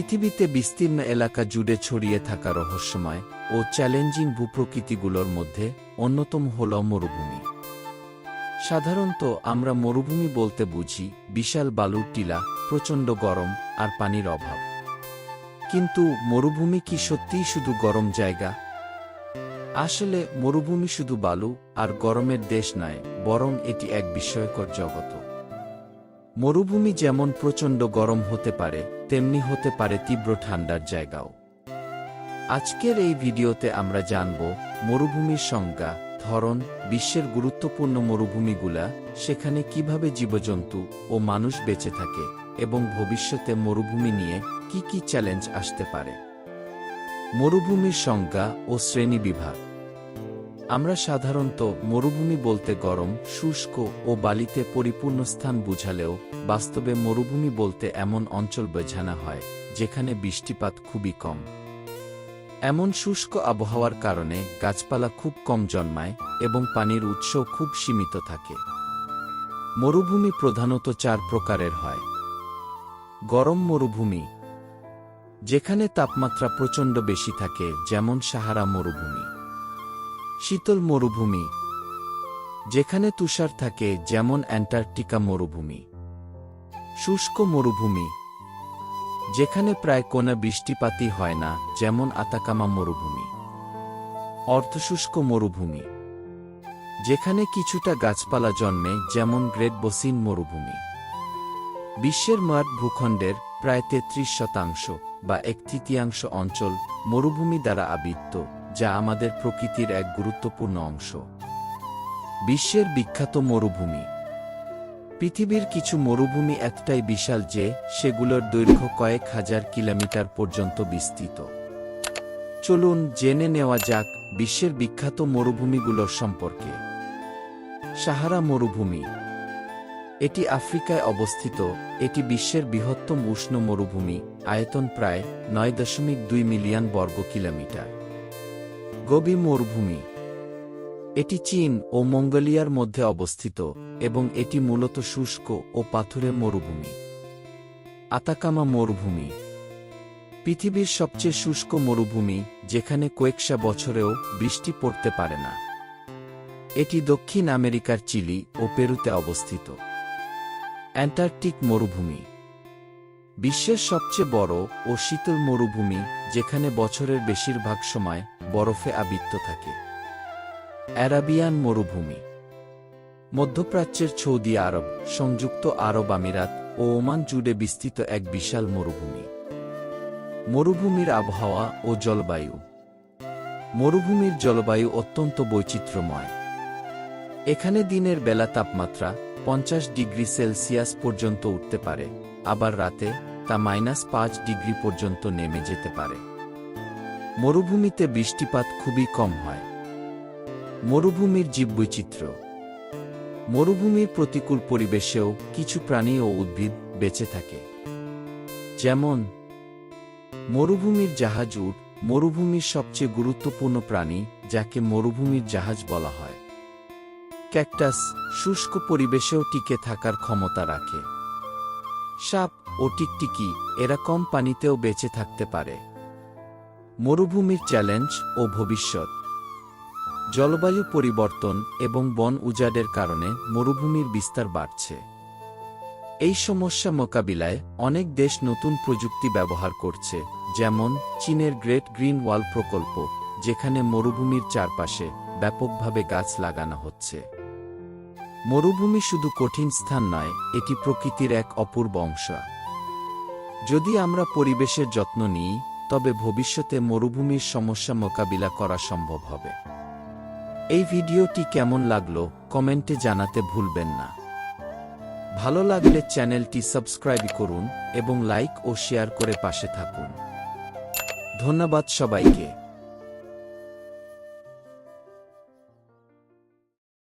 পৃথিবীতে বিস্তীর্ণ এলাকা জুড়ে ছড়িয়ে থাকা রহস্যময় ও চ্যালেঞ্জিং ভূপ্রকৃতিগুলোর মধ্যে অন্যতম হল মরুভূমি। সাধারণত আমরা মরুভূমি বলতে বুঝি বিশাল বালুর টিলা, প্রচণ্ড গরম আর পানির অভাব। কিন্তু মরুভূমি কি সত্যিই শুধু গরম জায়গা? আসলে মরুভূমি শুধু বালু আর গরমের দেশ নয়, বরং এটি এক বিস্ময়কর জগৎ মরুভূমি যেমন প্রচণ্ড গরম হতে পারে, তেমনি হতে পারে তীব্র ঠান্ডার জায়গাও। আজকের এই ভিডিওতে আমরা জানব মরুভূমির সংজ্ঞা, ধরন, বিশ্বের গুরুত্বপূর্ণ মরুভূমিগুলা, সেখানে কীভাবে জীবজন্তু ও মানুষ বেঁচে থাকে এবং ভবিষ্যতে মরুভূমি নিয়ে কি কি চ্যালেঞ্জ আসতে পারে। মরুভূমির সংজ্ঞা ও শ্রেণি বিভাগ। আমরা সাধারণত মরুভূমি বলতে গরম, শুষ্ক ও বালিতে পরিপূর্ণ স্থান বুঝালেও বাস্তবে মরুভূমি বলতে এমন অঞ্চল বোঝানো হয়, যেখানে বৃষ্টিপাত খুবই কম। এমন শুষ্ক আবহাওয়ার কারণে গাছপালা খুব কম জন্মায় এবং পানির উৎস খুব সীমিত থাকে। মরুভূমি প্রধানত চার প্রকারের হয়। গরম মরুভূমি, যেখানে তাপমাত্রা প্রচণ্ড বেশি থাকে, যেমন সাহারা মরুভূমি। শীতল মরুভূমি। যেখানে তুষার থাকে যেমন অ্যান্টার্কটিকা মরুভূমি। শুষ্ক মরুভূমি। যেখানে প্রায় কোনো বৃষ্টিপাতই হয় না, যেমন আতাকামা মরুভূমি। অর্ধশুষ্ক মরুভূমি। যেখানে কিছুটা গাছপালা জন্মে, যেমন গ্রেট বসিন মরুভূমি। বিশ্বের মাঠ ভূখণ্ডের প্রায় তেত্রিশ শতাংশ বা এক তৃতীয়াংশ অঞ্চল মরুভূমি দ্বারা আবৃত্ত যা আমাদের প্রকৃতির এক গুরুত্বপূর্ণ অংশ। বিশ্বের বিখ্যাত মরুভূমি। পৃথিবীর কিছু মরুভূমি এতটাই বিশাল যে সেগুলোর দৈর্ঘ্য কয়েক হাজার কিলোমিটার পর্যন্ত বিস্তৃত। চলুন জেনে নেওয়া যাক বিশ্বের বিখ্যাত মরুভূমিগুলোর সম্পর্কে। সাহারা মরুভূমি। এটি আফ্রিকায় অবস্থিত, এটি বিশ্বের বৃহত্তম উষ্ণ মরুভূমি, আয়তন প্রায় নয় দশমিক দুই মিলিয়ন বর্গ কিলোমিটার। গবি মরুভূমি। এটি চীন ও মঙ্গোলিয়ার মধ্যে অবস্থিত এবং এটি মূলত শুষ্ক ও পাথুরে মরুভূমি। আতাকামা মরুভূমি। পৃথিবীর সবচেয়ে শুষ্ক মরুভূমি, যেখানে কয়েকশা বছরেও বৃষ্টি পড়তে পারে না। এটি দক্ষিণ আমেরিকার চিলি ও পেরুতে অবস্থিত। অ্যান্টার্কটিক মরুভূমি। বিশ্বের সবচেয়ে বড় ও শীতল মরুভূমি, যেখানে বছরের বেশিরভাগ সময় বরফে আবৃত্ত থাকে। অ্যারাবিয়ান মরুভূমি। মধ্যপ্রাচ্যের সৌদি আরব, সংযুক্ত আরব আমিরাত ও ওমান জুড়ে বিস্তৃত এক বিশাল মরুভূমি। মরুভূমির আবহাওয়া ও জলবায়ু। মরুভূমির জলবায়ু অত্যন্ত বৈচিত্র্যময়। এখানে দিনের বেলা তাপমাত্রা পঞ্চাশ ডিগ্রি সেলসিয়াস পর্যন্ত উঠতে পারে, আবার রাতে তা মাইনাস পাঁচ ডিগ্রি পর্যন্ত নেমে যেতে পারে। মরুভূমিতে বৃষ্টিপাত খুবই কম হয়। মরুভূমির জীববৈচিত্র্য। মরুভূমির প্রতিকূল পরিবেশেও কিছু প্রাণী ও উদ্ভিদ বেঁচে থাকে। যেমন, মরুভূমির জাহাজ উট মরুভূমির সবচেয়ে গুরুত্বপূর্ণ প্রাণী, যাকে মরুভূমির জাহাজ বলা হয়। ক্যাকটাস শুষ্ক পরিবেশেও টিকে থাকার ক্ষমতা রাখে। সাপ ও টিকটিকি এরা কম পানিতেও বেঁচে থাকতে পারে? মরুভূমির চ্যালেঞ্জ ও ভবিষ্যৎ। জলবায়ু পরিবর্তন এবং বন উজাড়ের কারণে মরুভূমির বিস্তার বাড়ছে। এই সমস্যা মোকাবিলায় অনেক দেশ নতুন প্রযুক্তি ব্যবহার করছে, যেমন চীনের গ্রেট গ্রিন ওয়াল প্রকল্প, যেখানে মরুভূমির চারপাশে ব্যাপকভাবে গাছ লাগানো হচ্ছে। মরুভূমি শুধু কঠিন স্থান নয়, এটি প্রকৃতির এক অপূর্ব অংশ। যদি আমরা পরিবেশের যত্ন নিই, তবে ভবিষ্যতে মরুভূমির সমস্যা মোকাবিলা করা সম্ভব হবে। এই ভিডিওটি কেমন লাগল, কমেন্টে জানাতে ভুলবেন না। ভালো লাগলে চ্যানেলটি সাবস্ক্রাইব করুন এবং লাইক ও শেয়ার করে পাশে থাকুন। ধন্যবাদ সবাইকে।